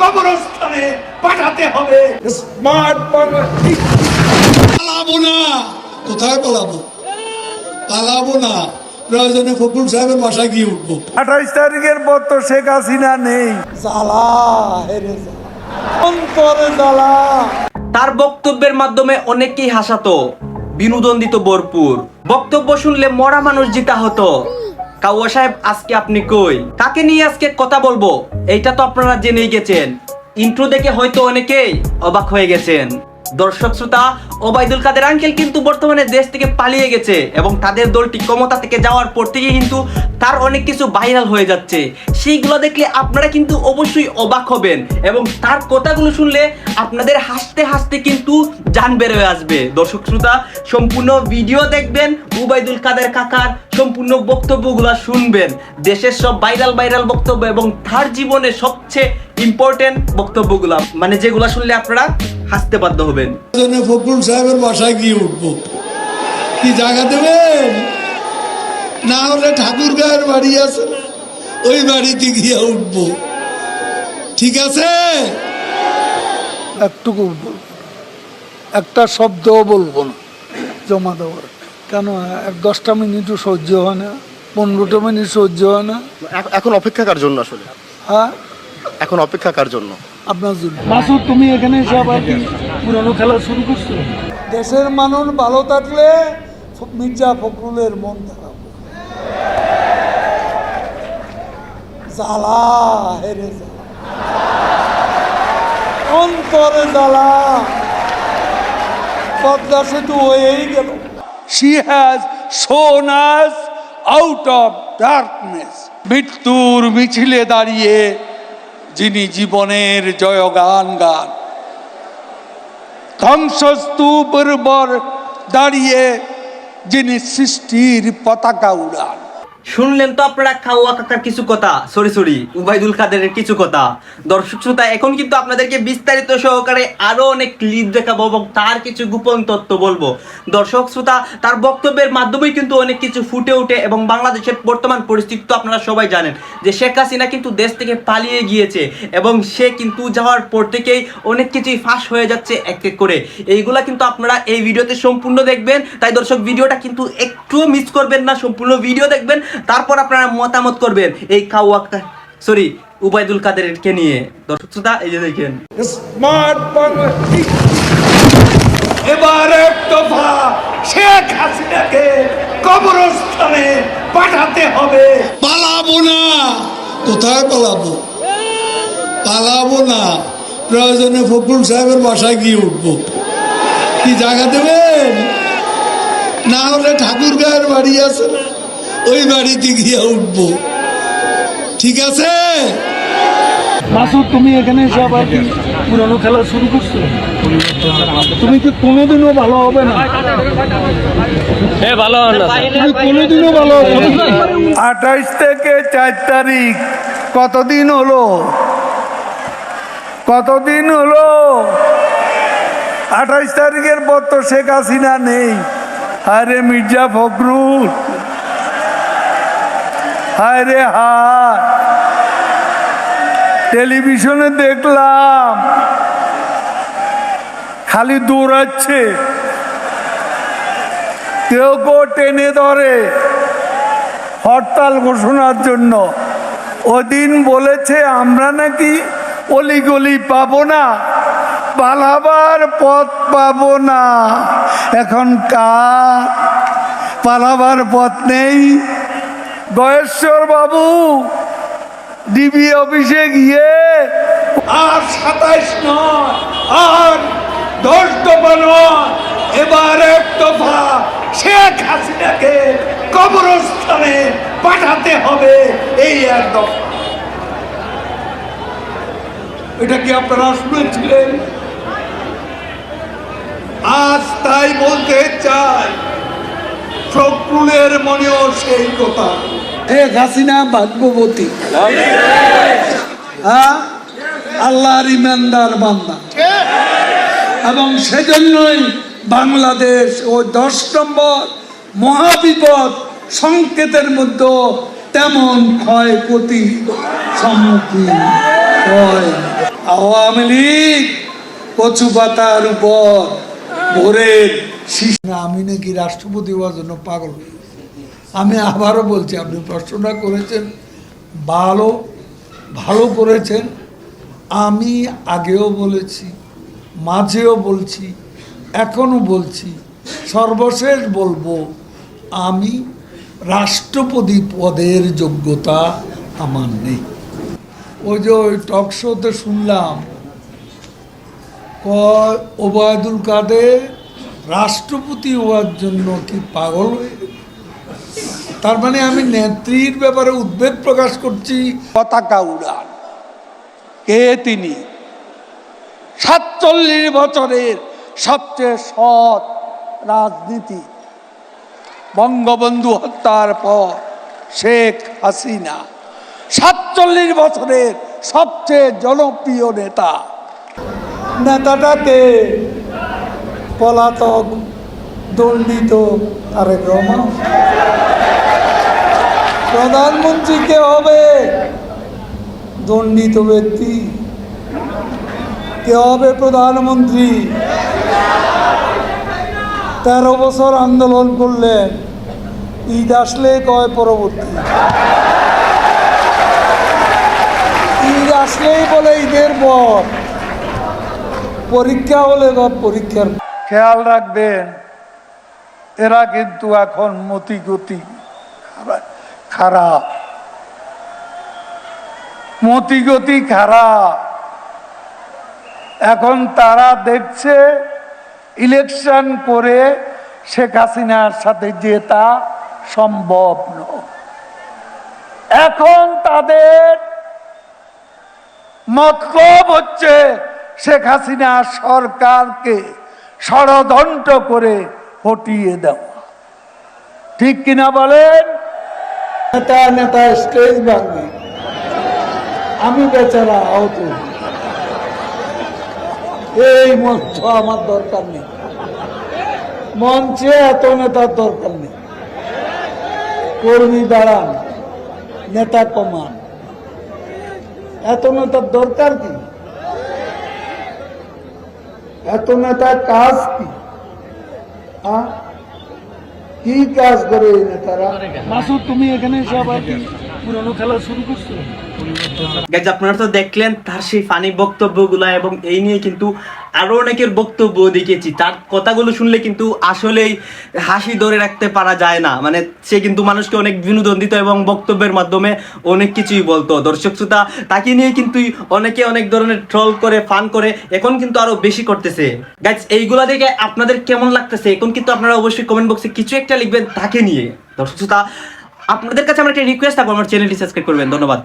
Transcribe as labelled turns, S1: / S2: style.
S1: কবরস্থানে পাঠাতে হবে। স্মার্ট
S2: পালাবো না। কোথায় পালাবো? পালাবো না। প্রয়োজনে ফখরুল সাহেবের বাসায় গিয়ে উঠবো।
S3: আঠাইশ তারিখের পর তো শেখ হাসিনা নেই।
S4: জ্বালা হেরে অন্তরে জ্বালা।
S5: তার বক্তব্যের মাধ্যমে অনেকেই হাসাতো বিনোদন দিত ভরপুর। বক্তব্য শুনলে মরা মানুষ জিতা হতো। কাউয়া সাহেব, আজকে আপনি কই? কাকে নিয়ে আজকে কথা বলব? এইটা তো আপনারা জেনেই গেছেন। ইন্ট্রো দেখে হয়তো অনেকেই অবাক হয়ে গেছেন। দর্শক শ্রোতা, ওবায়দুল কাদের আঙ্কেল কিন্তু বর্তমানে দেশ থেকে পালিয়ে গেছে এবং তাদের দলটি ক্ষমতা থেকে যাওয়ার পর থেকে কিন্তু তার অনেক কিছু ভাইরাল হয়ে যাচ্ছে। সেইগুলো দেখলে আপনারা কিন্তু অবশ্যই অবাক হবেন এবং তার কথাগুলো শুনলে আপনাদের হাসতে হাসতে কিন্তু বের হয়ে আসবে। দর্শক শ্রোতা, সম্পূর্ণ ভিডিও দেখবেন উবাইদুল কাদের কাকার সম্পূর্ণ বক্তব্যগুলো শুনবেন। দেশের সব ভাইরাল ভাইরাল বক্তব্য এবং তার জীবনে সবচেয়ে ইম্পর্টেন্ট বক্তব্যগুলো মানে যেগুলো শুনলে আপনারা হাসতে বাধ্য হবেন।
S2: ফখরুল সাহেবের বাসায় গিয়ে উঠবো। কি জায়গা দেবেন? না হলে ঠাকুর গায়ের বাড়ি আছে ওই বাড়িতে গিয়ে উঠবো। ঠিক আছে?
S4: একটুকু একটা শব্দও বলব না জমা দেওয়ার। কেন এক দশটা মিনিটও সহ্য হয় না পনেরোটা মিনিট সহ্য হয় না।
S6: এখন অপেক্ষা কার জন্য আসলে?
S4: হ্যাঁ?
S6: এখন অপেক্ষা কার জন্য?
S4: আপনার জন্য। মাসুদ তুমি এখানে এসে আবার কি পুরানো খেলা শুরু করছ? দেশের মানুষ ভালো থাকলে মির্জা ফখরুলের মন খারাপ জ্বালা হেরে জ্বালা অন্তরে জ্বালা। পদ্মা সেতু হয়েই গেল।
S3: She has shown us out of darkness. মৃত্যুর মিছিলে দাঁড়িয়ে যিনি জীবনের জয়গান গান। গান ধ্বংসস্তূপর দাঁড়িয়ে যিনি সৃষ্টির পতাকা উড়ান।
S5: শুনলেন তো আপনারা খাওয়া কাকার কিছু কথা? সরি সরি উবাইদুল কাদেরের কিছু কথা। দর্শক শ্রোতা, এখন কিন্তু আপনাদেরকে বিস্তারিত সহকারে আরও অনেক ক্লিপ দেখাবো এবং তার কিছু গোপন তথ্য বলব। দর্শক শ্রোতা, তার বক্তব্যের মাধ্যমেই কিন্তু অনেক কিছু ফুটে ওঠে এবং বাংলাদেশের বর্তমান পরিস্থিতি তো আপনারা সবাই জানেন যে শেখ হাসিনা কিন্তু দেশ থেকে পালিয়ে গিয়েছে এবং সে কিন্তু যাওয়ার পর থেকেই অনেক কিছুই ফাঁস হয়ে যাচ্ছে এক এক করে। এইগুলা কিন্তু আপনারা এই ভিডিওতে সম্পূর্ণ দেখবেন। তাই দর্শক, ভিডিওটা কিন্তু একটুও মিস করবেন না, সম্পূর্ণ ভিডিও দেখবেন। তারপর আপনারা মতামত করবেন এই কাউয়া সরি উবাইদুল কাদেরকে নিয়ে। দর্শক শ্রোতা এই যে দেখেন।
S1: স্মার্ট এবার এক দফা শেখ হাসিনাকে কবরস্থানে পাঠাতে হবে।
S2: পালাবো না। কোথায় পালাবো? পালাবো না। প্রয়োজনে ফখরুল সাহেবের বাসায় গিয়ে উঠবো। কি জায়গা দেবেন? না হলে ঠাকুর গায়ের বাড়ি আছে না? ওই বাড়িতে গিয়ে উঠবো। ঠিক আছে?
S4: মাসুদ তুমি এখানে এসে আবার কি পুরানো খেলা শুরু করছ? তুমি কি কোনোদিনও ভালো হবে না? তুমি কোনোদিনও ভালো হবে না।
S3: আঠাইশ থেকে চার তারিখ কতদিন হলো? কতদিন হলো? আঠাইশ তারিখের পর তো শেখ হাসিনা নেই। আরে মির্জা ফখরুল হায় রে হায়। টেলিভিশনে দেখলাম। খালি দৌড়াচ্ছে। কেউ কেউ টেনে ধরে। হরতাল ঘোষণার জন্য। ওদিন বলেছে, আমরা নাকি অলিগলি পাবো না। পালাবার পথ পাবো না। এখন কার? পালাবার পথ নেই। গয়েশ্বর বাবু, ডিবি অফিসে গিয়ে
S1: আর সাতাইশ নয়, আর দশ দফা নয়, এবার এক দফা শেখ হাসিনাকে কবরস্থানে পাঠাতে হবে, এই এক দফা। এটা কি আপনারা শুনেছিলেন? আজ তাই বলতে চাই, ফখরুলের মনেও সেই কথা।
S4: শেখ হাসিনা ভাগ্যবতী। হ্যাঁ? আল্লাহর ইমানদার বান্দা। এবং সেজন্যই বাংলাদেশ ও দশ নম্বর মহাবিপদ সংকেতের মধ্যে তেমন ক্ষয়ক্ষতি সম্মুখীন হয়। আওয়ামী লীগ কচু পাতার উপর ভোরের আমি নাকি রাষ্ট্রপতি হওয়ার জন্য পাগল। আমি আবারও বলছি, আপনি প্রশ্নটা করেছেন, ভালো ভালো করেছেন আমি আগেও বলেছি, মাঝেও বলছি এখনও বলছি, সর্বশেষ বলব, আমি রাষ্ট্রপতি পদের যোগ্যতা আমার নেই ওই যে ওই টক শোতে শুনলাম ওবায়দুল কাদের রাষ্ট্রপতি হওয়ার জন্য কি পাগল হয়ে? তার মানে আমি নেত্রীর ব্যাপারে উদ্বেগ প্রকাশ করছি। পতাকা উড়ান। কে তিনি? সাতচল্লিশ বছরের সবচেয়ে সৎ রাজনীতি। বঙ্গবন্ধু হত্যার পর শেখ হাসিনা। সাতচল্লিশ বছরের সবচেয়ে জনপ্রিয় নেতা। নেতাটাকে পলাতক দণ্ডিত তারেক রহমান। প্রধানমন্ত্রী কে হবে। দণ্ডিত ব্যক্তি। কে হবে প্রধানমন্ত্রী? তেরো বছর আন্দোলন করলেন। ঈদ আসলে কয় পরবর্তী? ঈদ আসলেই বলে ঈদের পর। পরীক্ষা হলে পরীক্ষার। খেয়াল রাখবেন, এরা কিন্তু এখন মতি খারাপ মতি গতি খারাপ এখন তারা দেখছে ইলেকশন করে শেখ হাসিনার সাথে জেতা সম্ভব নয়। এখন তাদের মতলব হচ্ছে শেখ হাসিনা সরকারকে ষড়যন্ত্র করে হটিয়ে দেওয়া। ঠিক কিনা বলেন? নেতা নেতা স্টেজ ভাঙবে আমি বেচারা আহত। এই মঞ্চ আমার দরকার নেই। মঞ্চে এত নেতার দরকার নেই। কর্মী দাঁড়ান, নেতা কমান। এত নেতার দরকার কি? এত নেতার কাজ কি? আ? কি কাজ করে এই নেতারা? মাসুদ তুমি এখানে সব আর কি
S5: আপনারা তো দেখলেন তার সেই ফানি বক্তব্যগুলো এবং এই নিয়ে কিন্তু আরও অনেকের বক্তব্য দেখেছি তার কথাগুলো শুনলে কিন্তু আসলেই হাসি ধরে রাখতে পারা যায় না। মানে সে কিন্তু মানুষকে অনেক বিনোদন দিত এবং বক্তব্যের মাধ্যমে অনেক কিছুই বলতো। দর্শক শ্রোতা, তাকে নিয়ে কিন্তু অনেকে অনেক ধরনের ট্রল করে ফান করে, এখন কিন্তু আরও বেশি করতেছে। গাইজ এইগুলা দেখে আপনাদের কেমন লাগতেছে? এখন কিন্তু আপনারা অবশ্যই কমেন্ট বক্সে কিছু একটা লিখবেন তাকে নিয়ে। দর্শক শ্রোতা আপনাদের কাছে আমার একটা রিকোয়েস্ট থাকব আমার চ্যানেলটি সাবস্ক্রাইব করবেন ধন্যবাদ।